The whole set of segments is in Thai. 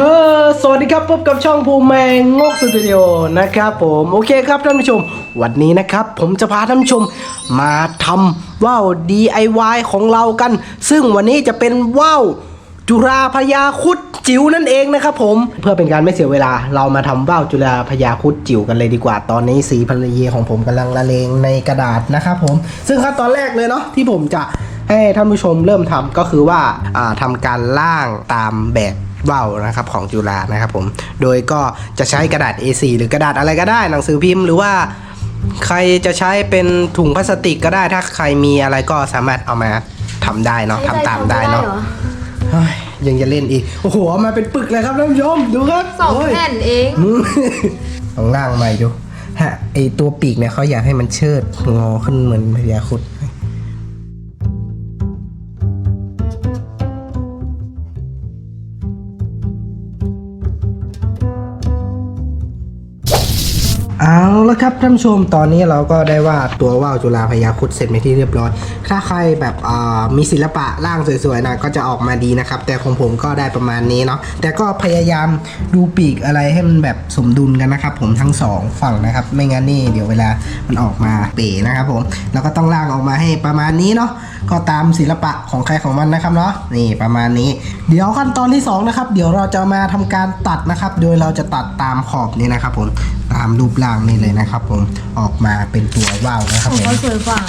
ฮ้อสวัสดีครับพบกับช่องภูมแมงงกสตูดิโอนะครับผมโอเคครับท่านผู้ชม วันนี้นะครับ ผมจะพาท่านผู้ชมมาทำว่าว DIY ของเรากัน ซึ่งวันนี้จะเป็นว่าวจุราพยาคุดจิ๋วนั่นเองนะครับผมเพื่อเป็นการไม่เสียเวลา เรามาทำว่าวจุราพยาคุดจิ๋วกันเลยดีกว่าตอนนี้สีภรรยาของผมกำลังละเลงในกระดาษนะครับผม ซึ่งขั้นตอนแรกเลยเนาะที่ผมจะให้ท่านผู้ชมเริ่มทำก็คือว่าอ่าทำการล่างตามแบบ ว่าวนะครับของจุฬานะครับผมโดยก็จะใช้กระดาษ A4 หรือกระดาษอะไรก็ได้ หนังสือพิมพ์หรือว่าใครจะใช้เป็นถุงพลาสติกก็ได้ถ้าใครมีอะไรก็สามารถเอามาทำได้เนาะทำตามได้เนาะหรอเฮ้ยยังจะเล่นอีก โอ้โหเอามาเป็นปึกเลยครับท่านผู้ชมดูครับสองโย แผ่นเอง อืมลองล่างใหม่ดูฮะไอตัวปีกเนี่ยเขาอยากให้มันเชิดงอขึ้นเหมือนพญาครุด ละครับท่านผู้ชมตอนนี้เราก็ได้วาดตัวว่าวจุฬาพยาครุดเสร็จไปนที่เรียบร้อย ถ้าใครแบบมีศิลปะร่างสวยๆนะก็จะออกมาดีนะครับ แต่ของผมก็ได้ประมาณนี้เนาะแต่ก็พยายามดูปีกอะไรให้มันแบบสมดุลกันนะครับ ผมทั้งสองฝั่งนะครับ ไม่งั้นนี่เดี๋ยวเวลามันออกมาเป๋นะครับผมแล้วก็ต้องร่างออกมาให้ประมาณนี้เนาะก็ตามศิลปะของใครของมันนะครับเนาะนี่ประมาณนี้ เดี๋ยวขั้นตอนที่สองนะครับเดี๋ยวเราจะมาทำการตัดนะครับ โดยเราจะตัดตามขอบนี้นะครับ ผมตามรูปร่างนี่เลยนะะครับผมออกมาเป็นตัวว่าวนะครับของผม เขาสวยกว่า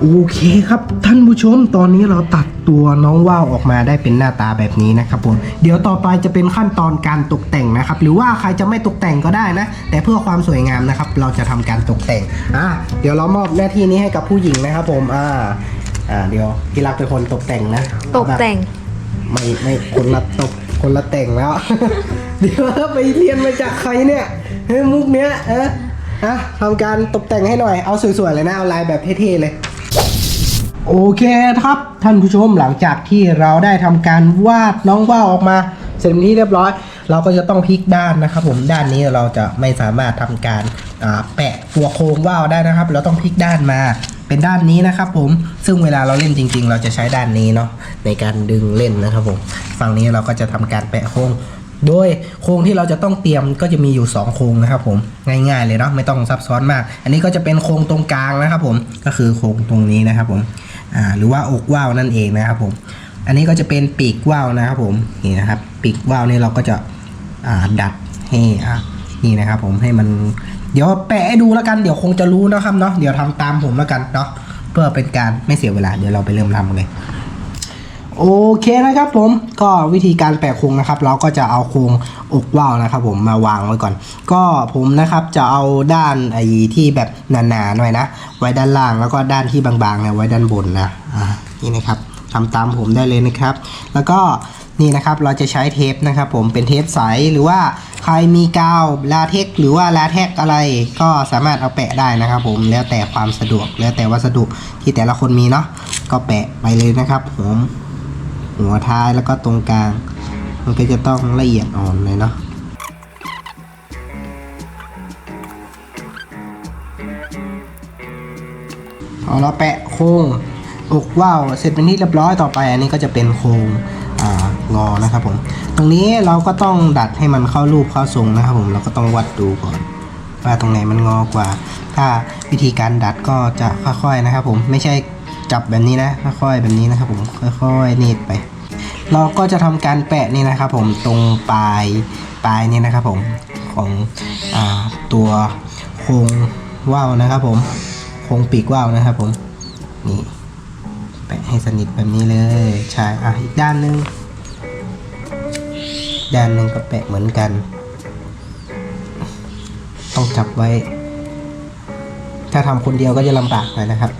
โอเคครับท่านผู้ชมตอนนี้เราตัดตัวน้องว่าวออกมาได้เป็นหน้าตาแบบนี้นะครับผมเดี๋ยวต่อไปจะเป็นขั้นตอนการตกแต่งนะครับ หรือว่าใครจะไม่ตกแต่งก็ได้นะ แต่เพื่อความสวยงามนะครับ เราจะทำการตกแต่งอะเดี๋ยวเรามอบหน้าที่นี้ให้กับผู้หญิงนะครับผมอ่าอ่าเดี๋ยวพี่รักเป็นคนตกแต่งนะตกแต่งไม่ไม่คนละตกคนละแต่งแล้ว เดี๋ยวไปเรียนมาจากใครเนี่ยเฮ้ยมุกเนี้ยเอออะทำการตกแต่งให้หน่อยเอาสวยๆเลยนะเอาลายแบบเท่ๆเลย โอเคครับท่านผู้ชมหลังจากที่เราได้ทำการวาดน้องว่าวออกมาเสร็จเป็นที่เรียบร้อย เราก็จะต้องพลิกด้านนะครับ ผมด้านนี้เราจะไม่สามารถทำการแปะตัวโครงว่าวได้นะครับ เราต้องพลิกด้านมาเป็นด้านนี้นะครับผมซึ่งเวลาเราเล่นจริง ๆ เราจะใช้ด้านนี้เนาะในการดึงเล่นนะครับผมฝั่งนี้เราก็จะทำการแปะโครงโดยโครงที่เราจะต้องเตรียมก็จะมีอยู่ 2 โครงนะครับผมง่ายๆเลยเนาะไม่ต้องซับซ้อนมาก อันนี้ก็จะเป็นโครงตรงกลางนะครับผมก็คือโครงตรงนี้นะครับผม อ่าหรือว่าอกว่าวนั่นเองนะครับผมอันนี้ก็จะเป็นปีกว่าวนะครับผมนี่นะครับปีกว่าวนี่เราก็จะอ่าดัดให้อ่านี่นะครับผมให้มันเดี๋ยวแปะให้ดูแล้วกันเดี๋ยวคงจะรู้นะครับเนาะเดี๋ยวทำตามผมแล้วกันเนาะเพื่อเป็นการไม่เสียเวลาเดี๋ยวเราไปเริ่มทำเลย โอเคนะครับผมก็วิธีการแปะโครงนะครับ เราก็จะเอาโครงอกว่าวนะครับ ผมมาวางไว้ก่อน ก็ผมนะครับจะเอาด้านไอ้ที่แบบหนาๆหน่อยนะ ไว้ด้านล่างแล้วก็ด้านที่บางๆเนี่ยไว้ด้านบนนะอ่านี่นะครับทำตามผมได้เลยนะครับ แล้วก็นี่นะครับเราจะใช้เทปนะครับผมเป็นเทปใสหรือว่าใครมีกาวลาเทคหรือว่าลาเทคอะไรก็สามารถเอาแปะได้นะครับ ผมแล้วแต่ความสะดวกแล้วแต่วัสดุที่แต่ละคนมีเนาะก็แปะไปเลยนะครับผม หัวท้ายแล้วก็ตรงกลาง มันก็จะต้องละเอียดอ่อนเลยเนาะพอาเราแปะโครงอกว่าวเสร็จเป็นที่เรียบร้อยต่อไปอันนี้ก็จะเป็นโครงงอนะครับผม ตรงนี้เราก็ต้องดัดให้มันเข้ารูปเข้าทรงนะครับผมเราก็ต้องวัดดูก่อน ว่าตรงไหนมันงอกว่า ถ้าวิธีการดัดก็จะค่อยๆนะครับผมไม่ใช่ จับแบบนี้นะค่อยๆแบบนี้นะครับผมค่อยๆนีดไป เราก็จะทำการแปะนี่นะครับผมตรงปลายปลายนี่นะครับผมของอตัวโครงว่าวนะครับผมโครงปีกว่าวนะครับผมนี่แปะให้สนิทแบบนี้เลยใช่อะอีกด้านหนึ่งด้านหนึ่งก็แปะเหมือนกัน ต้องจับไว้ ถ้าทำคนเดียวก็จะลำบากหน่อยนะครับ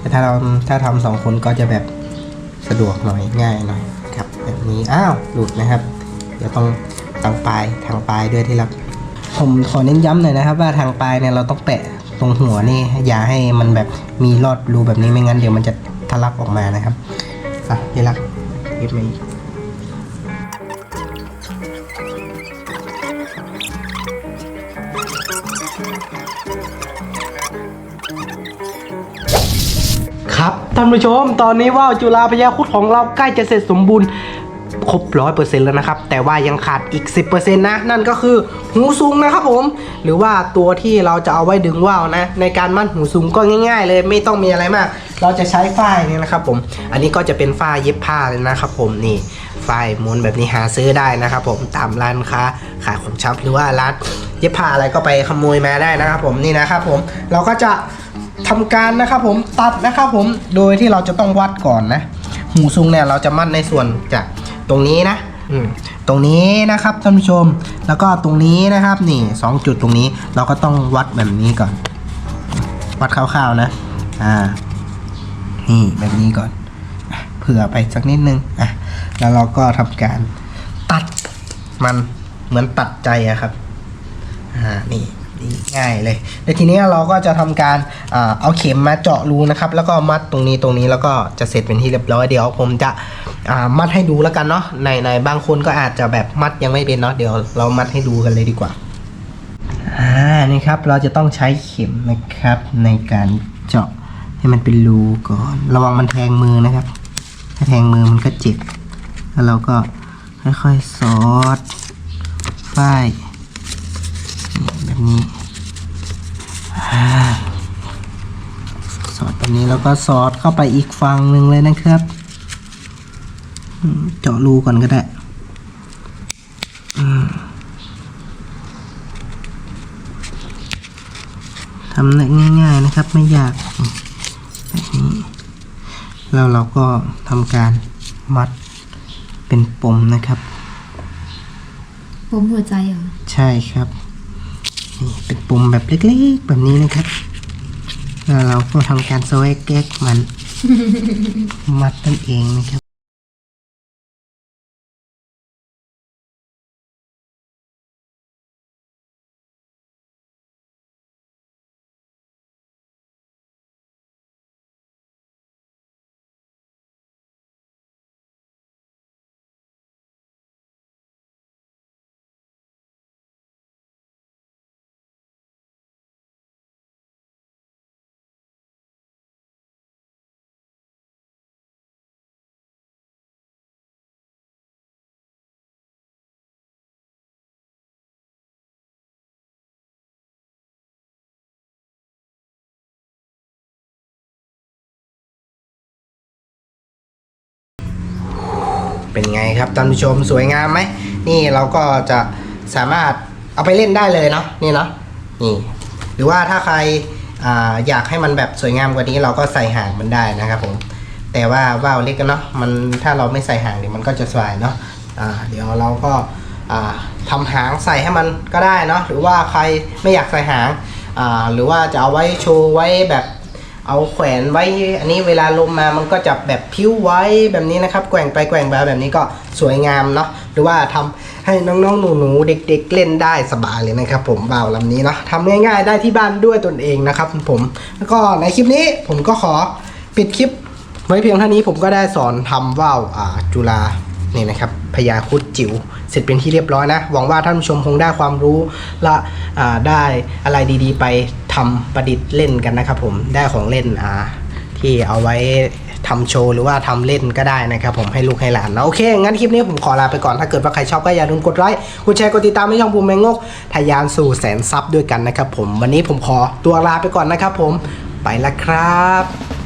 แต่ถ้าเราถ้าทำสองคนก็จะแบบสะดวกหน่อยง่ายหน่อยครับแบบนี้อ้าวหลุดนะครับ เดี๋ยวต้องทางปลายทางปลายด้วยที่รักผมขอเน้นย้ำหน่อยนะครับ ว่าทางปลายเนี่ยเราต้องแปะตรงหัวนี่อย่าให้มันแบบมีรอดรูแบบนี้ไม่งั้นเดี๋ยวมันจะทะลักออกมานะครับอะที่รักเก็บมาอีก ท่านผู้ชม ตอนนี้ว่าวจุฬาพยาคุดของเราใกล้จะเสร็จสมบูรณ์ครบร้อยเปอร์เซ็นต์แล้วนะครับ แต่ว่ายังขาดอีก 10%นะ นั่นก็คือหูซุงนะครับผม หรือว่าตัวที่เราจะเอาไว้ดึงว่าวนะ ในการมั่นหูซุงก็ง่าย ๆ เลยไม่ต้องมีอะไรมาก เราจะใช้ฝ้ายนี่นะครับผม อันนี้ก็จะเป็นฝ้ายเย็บผ้าเลยนะครับผมนี่ฝ้ายม้วนแบบนี้หาซื้อได้นะครับผมตามร้านค้าขายของชับหรือว่าร้านเย็บผ้าอะไรก็ไปขโมยมาได้นะครับผมนี่นะครับผมเราก็จะ ทำการนะครับผมตัดนะครับผมโดยที่เราจะต้องวัดก่อนนะหูซุงเนี่ยเราจะมัดในส่วนจากตรงนี้นะตรงนี้นะครับท่านผู้ชม แล้วก็ตรงนี้นะครับนี่สองจุดตรงนี้เราก็ต้องวัดแบบนี้ก่อน วัดคร่าวๆนะอ่านี่แบบนี้ก่อนเผื่อไปสักนิดนึงอะแล้วเราก็ทำการตัดมันเหมือนตัดใจอะครับอ่านี่ นี่ง่ายเลยแล้วทีนี้เราก็จะทำการเอาเข็มมาเจาะรูนะครับ แล้วก็มัดตรงนี้ตรงนี้แล้วก็จะเสร็จเป็นที่เรียบร้อยเดี๋ยวผมจะมัดให้ดูแล้วกันเนาะในในบางคนก็อาจจะแบบมัดยังไม่เป็นเนาะเดี๋ยวเรามัดให้ดูกันเลยดีกว่าอ่านี่ครับเราจะต้องใช้เข็มนะครับในการเจาะให้มันเป็นรูก่อน ระวังมันแทงมือนะครับ ถ้าแทงมือมันก็เจ็บแล้วเราก็ค่อยๆสอดฝ้าย แบบนี้อ่าสอดแบบนี้แล้วก็สอดเข้าไปอีกฝั่งหนึ่งเลยนะครับอืมเจาะรูก่อนก็ได้อืมทำได้ง่ายๆนะครับไม่ยากอืมแบบนี้แล้วเราก็ทำการมัดเป็นปมนะครับผมหัวใจเหรอ ใช่ครับ นี่เป็นปุ่มแบบเล็กๆ แบบนี้นะครับแล้วเราก็ทำการสวกแก๊กมัน มัดนั่นเองนะครับ เป็นไงครับท่านผู้ชมสวยงามไหมนี่เราก็จะสามารถเอาไปเล่นได้เลยเนาะนี่เนาะนี่ หรือว่าถ้าใครออยากให้มันแบบสวยงามกว่านี้เราก็ใส่หางมันได้นะครับผมแต่ว่าว่าวเล็กกันเนาะมันถ้าเราไม่ใส่หางเดี๋ยวมันก็จะสวยเนาะเดี๋ยวเราก็อ่าทำหางใส่ให้มันก็ได้เนาะหรือว่าใครไม่อยากใส่หางหรือว่าจะเอาไว้โชว์ไว้แบบ เอาแขวนไว้ อันนี้เวลาลมมามันก็จะแบบพิ้วไว้แบบนี้นะครับ แกว่งไปแกว่งมาแบบนี้ก็สวยงามเนาะหรือว่าทำให้น้องๆหนูๆเด็ก ๆ เล่นได้สบายเลยนะครับ ผมบ่าวลำนี้เนาะทำง่าย ๆ ได้ที่บ้านด้วยตนเองนะครับผมแล้วก็ในคลิปนี้ผมก็ขอปิดคลิปไว้เพียงเท่านี้ผมก็ได้สอนทำว่าวอ่าจุฬานี่นะครับพญาคุดจิ๋วเสร็จเป็นที่เรียบร้อยนะ หวังว่าท่านผู้ชมคงได้ความรู้และได้อะไรดีๆ ไป ทำประดิษฐ์เล่นกันนะครับผมได้ของเล่นอ่าที่เอาไว้ทำโชว์หรือว่าทำเล่นก็ได้นะครับผมให้ลูกให้หลานนะโอเค งั้นคลิปนี้ผมขอลาไปก่อนถ้าเกิดว่าใครชอบก็อย่าลืมกดไลค์กดแชร์กดติดตามให้ช่องภูมิแมงงกทะยานสู่แสนซับด้วยกันนะครับผมวันนี้ผมขอตัวลาไปก่อนนะครับผมไปละครับ